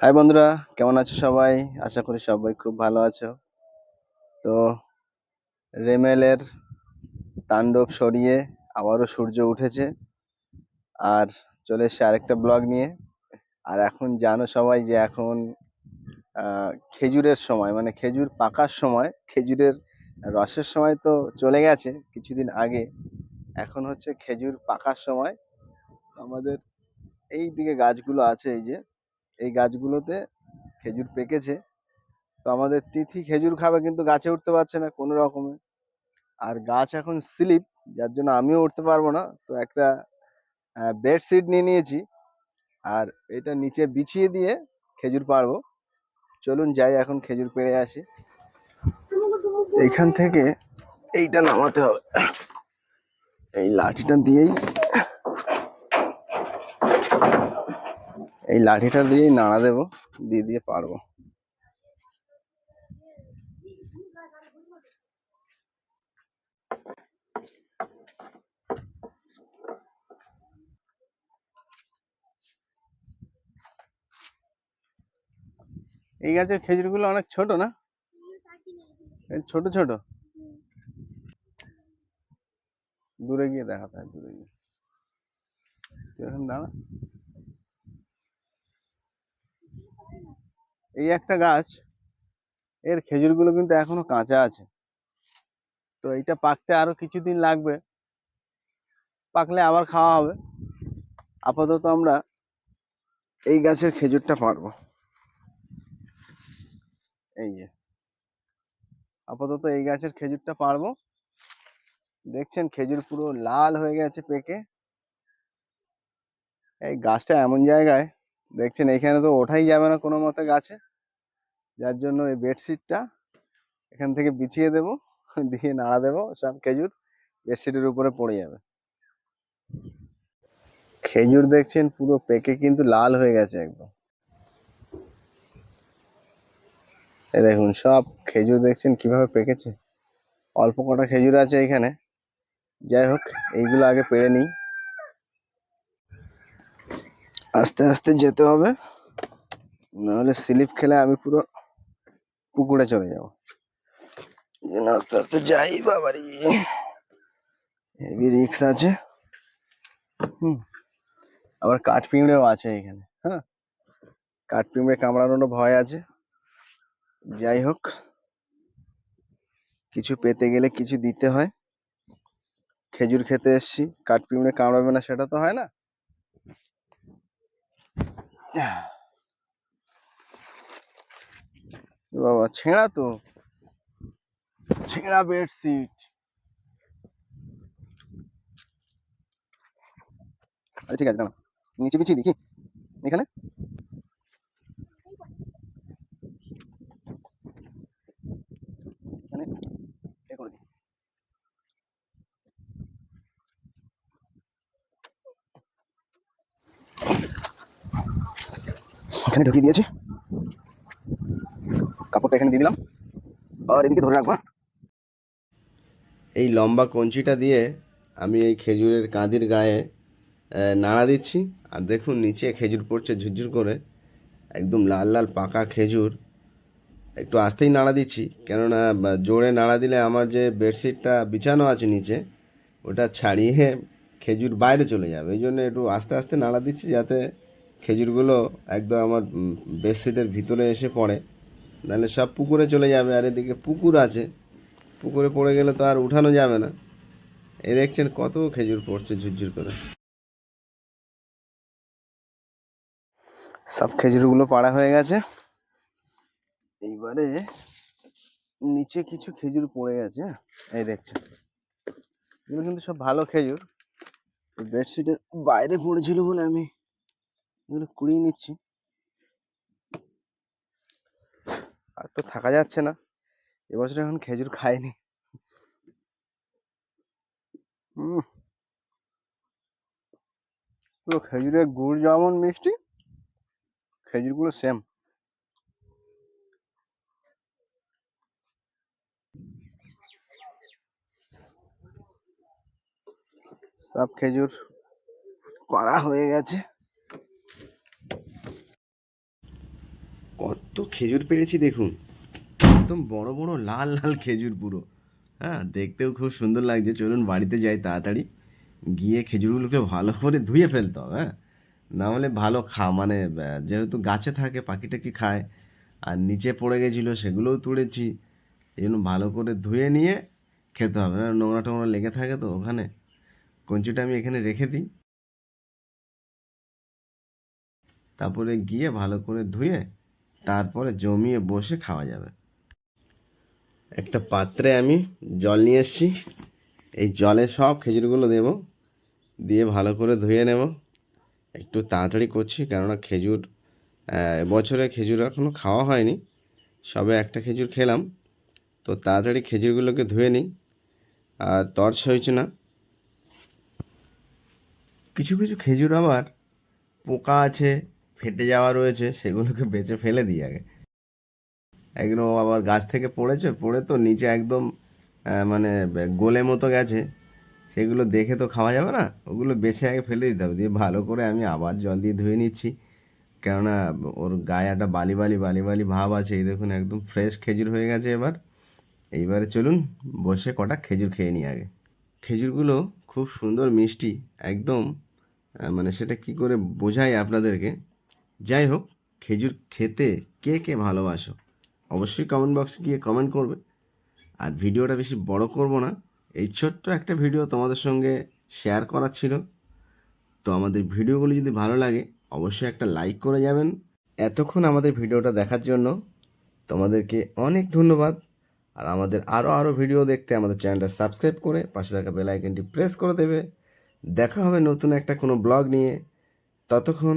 High বন্ধুরা, কেমন আছো সবাই? আশা করি সবাই খুব ভালো আছো। তো রেমেলের তাণ্ডব সরিয়ে আবারও সূর্য উঠেছে। আর চলে এসছে আরেকটা ব্লগ নিয়ে। আর এখন জানো সবাই যে এখন খেজুরের সময় মানে খেজুর পাকার সময়, খেজুরের রসের সময় তো চলে গেছে কিছুদিন আগে। এখন হচ্ছে খেজুর পাকার সময়। আমাদের এই দিকে গাছগুলো আছে এই যে। এই গাছগুলোতে খেজুর পেকেছে। তো আমাদের তিথি খেজুর খাবে কিন্তু গাছে উঠতে পারছে না কোনো রকমে। আর গাছ এখন স্লিপ, যার জন্য আমিও উঠতে পারব না। তো একটা বেডশিট নিয়ে নিয়েছি। আর এটা নিচে বিছিয়ে দিয়ে খেজুর পারব চলুন যাই, এখন খেজুর পেড়ে আসি। এইখান থেকে এইটা নামাতে হবে। এই লাঠিটা দিয়েই এই লাঠিটা দিয়েই নাড়া দেবো, দিয়ে দিয়ে পারব। এই গাছের খেজুরগুলো অনেক ছোট না? ছোট ছোট? দূরে গিয়ে দেখাতে হয়, দূরে গিয়ে। দাঁড়া। এই একটা গাছ, এর খেজুরগুলো কিন্তু এখনও কাঁচা আছে। তো এইটা পাকতে আরও কিছুদিন লাগবে। পাকলে আবার খাওয়া হবে। আপাতত আমরা এই গাছের খেজুরটা পারব এই যে। আপাতত এই গাছের খেজুরটা পারব দেখছেন খেজুর পুরো লাল হয়ে গেছে পেকে। এই গাছটা এমন জায়গায় দেখছেন এখানে তো ওঠাই যাবে না কোনো মতে গাছে। যার জন্য এই বেডশিটটা এখান থেকে বিছিয়ে দেবো, দিয়ে নাড়া দেবো সব খেজুর, বেডশিটের উপরে পড়ে যাবে। খেজুর দেখছেন পুরো পেকে কিন্তু লাল হয়ে গেছে একদম। দেখুন সব খেজুর দেখছেন কীভাবে পেকেছে। অল্প কটা খেজুর আছে এখানে। যাই হোক, এইগুলো আগে পেড়ে নিই। আস্তে আস্তে যেতে হবে। নাহলে স্লিপ খেলে আমি পুরো পুকুরে চলে যাব। আস্তে আস্তে যাই বাবারি। হেভি রিক্স আছে। হুম। আবার কাঠ পিঁমড়েও আছে এখানে। হ্যাঁ। কাঠ পিঁমড়ে কামড়ানোরও ভয় আছে। যাই হোক। কিছু পেতে গেলে কিছু দিতে হয়। খেজুর খেতে এসছি। কাঠ পিঁমড়ে কামড়াবে না সেটা তো হয় না। বাবা ছেঁড়া তো। ছেঁড়া বেডশিট আচ্ছা ঠিক আছে নিচে পিছিয়ে দেখি। এখানে? এখানে ঢুকিয়ে দিয়েছি। কাপড়টা এখানে দিয়ে দিলাম। আর এদিকে ধরে রাখব হ্যাঁ? এই লম্বা কঞ্চিটা দিয়ে আমি এই খেজুরের কাঁদির গায়ে নাড়া দিচ্ছি। আর দেখুন, নিচে খেজুর পড়ছে ঝুরঝুর করে। একদম লাল লাল পাকা খেজুর। একটু আস্তেই নাড়া দিচ্ছি। কেননা জোরে নাড়া দিলে আমার যে বেডশিটটা বিছানো আছে নিচে, ওটা ছাড়িয়ে খেজুর বাইরে চলে যাবে। এই জন্য একটু আস্তে আস্তে নাড়া দিচ্ছি যাতে খেজুরগুলো একদম আমার বেডশিটের ভিতরে এসে পড়ে। নাহলে সব পুকুরে চলে যাবে, আর এদিকে পুকুর আছে। পুকুরে পড়ে গেলে তো আর উঠানো যাবে না। এ দেখছেন কত খেজুর পড়ছে ঝুরঝুর করে। সব খেজুরগুলো পাড়া হয়ে গেছে। এইবারে নিচে কিছু খেজুর পড়ে গেছে হ্যাঁ? এই দেখছেন। এগুলো কিন্তু সব ভালো খেজুর। বেডশিটের বাইরে পড়েছিল বলে আমি এগুলো কুড়িয়ে নিচ্ছি। আর তো থাকা যাচ্ছে না। এবছর এখন খেজুর হুম পুরো খেজুরের গুড় যেমন মিষ্টি, খেজুরগুলো সেম সব খেজুর করা হয়ে গেছে কত খেজুর পেরেছি দেখুন। একদম বড় বড় লাল লাল খেজুর পুরো। হ্যাঁ দেখতেও খুব সুন্দর লাগছে। চলুন বাড়িতে যাই তাড়াতাড়ি। গিয়ে খেজুরগুলোকে ভালো করে ধুয়ে ফেলতে হবে হ্যাঁ? না হলে ভালো খা মানে যেহেতু গাছে থাকে, পাখি টাকি খায়, আর নিচে পড়ে গেছিল, সেগুলোও তুলেছি। এই জন্য ভালো করে ধুয়ে নিয়ে খেতে হবে। না নোংরা টোংরা লেগে থাকে তো ওখানে। কঞ্চিটা আমি এখানে রেখে দিই। তারপরে গিয়ে ভালো করে ধুয়ে তারপরে জমিয়ে বসে খাওয়া যাবে। একটা পাত্রে আমি জল নিয়ে এসেছি। এই জলে সব খেজুরগুলো দেব। দিয়ে ভালো করে ধুয়ে নেব। একটু তাড়াতাড়ি করছি, কেননা খেজুর বছরে খেজুর এখনও খাওয়া হয়নি। সবে একটা খেজুর খেলাম। তো তাড়াতাড়ি খেজুরগুলোকে ধুয়ে নিই। আর তর্স হয়েছে না। কিছু কিছু খেজুর আবার পোকা আছে। ফেটে যাওয়া রয়েছে, সেগুলোকে বেছে ফেলে দিই আগে। একদম আবার গাছ থেকে পড়েছে, পড়ে তো নিচে একদম মানে গোলে মতো গেছে। সেগুলো দেখে তো খাওয়া যাবে না, ওগুলো বেছে আগে ফেলে দিতে হবে। দিয়ে ভালো করে আমি আবার জল দিয়ে ধুয়ে নিচ্ছি। কেননা, ওর গায়ে একটা বালি বালি বালি বালি ভাব আছে, এই দেখুন একদম ফ্রেশ খেজুর হয়ে গেছে এবার। এইবারে চলুন, বসে কটা খেজুর খেয়ে নিই আগে। খেজুরগুলো খুব সুন্দর মিষ্টি, একদম মানে সেটা কি করে বোঝাই আপনাদেরকে? যাই হোক খেজুর খেতে কে কে ভালোবাসো, অবশ্যই কমেন্ট বক্সে গিয়ে কমেন্ট করবে। আর ভিডিওটা বেশি বড় করব না, এই ছোট্ট একটা ভিডিও তোমাদের সঙ্গে শেয়ার করার ছিল। তো আমাদের ভিডিওগুলি যদি ভালো লাগে, অবশ্যই একটা লাইক করে যাবেন। এতক্ষণ আমাদের ভিডিওটা দেখার জন্য তোমাদেরকে অনেক ধন্যবাদ। আর আমাদের আরও আরও ভিডিও দেখতে আমাদের চ্যানেলটা সাবস্ক্রাইব করে পাশে থাকা বেল আইকনটি প্রেস করে দেবে। দেখা হবে নতুন একটা কোনো ব্লগ নিয়ে। ততক্ষণ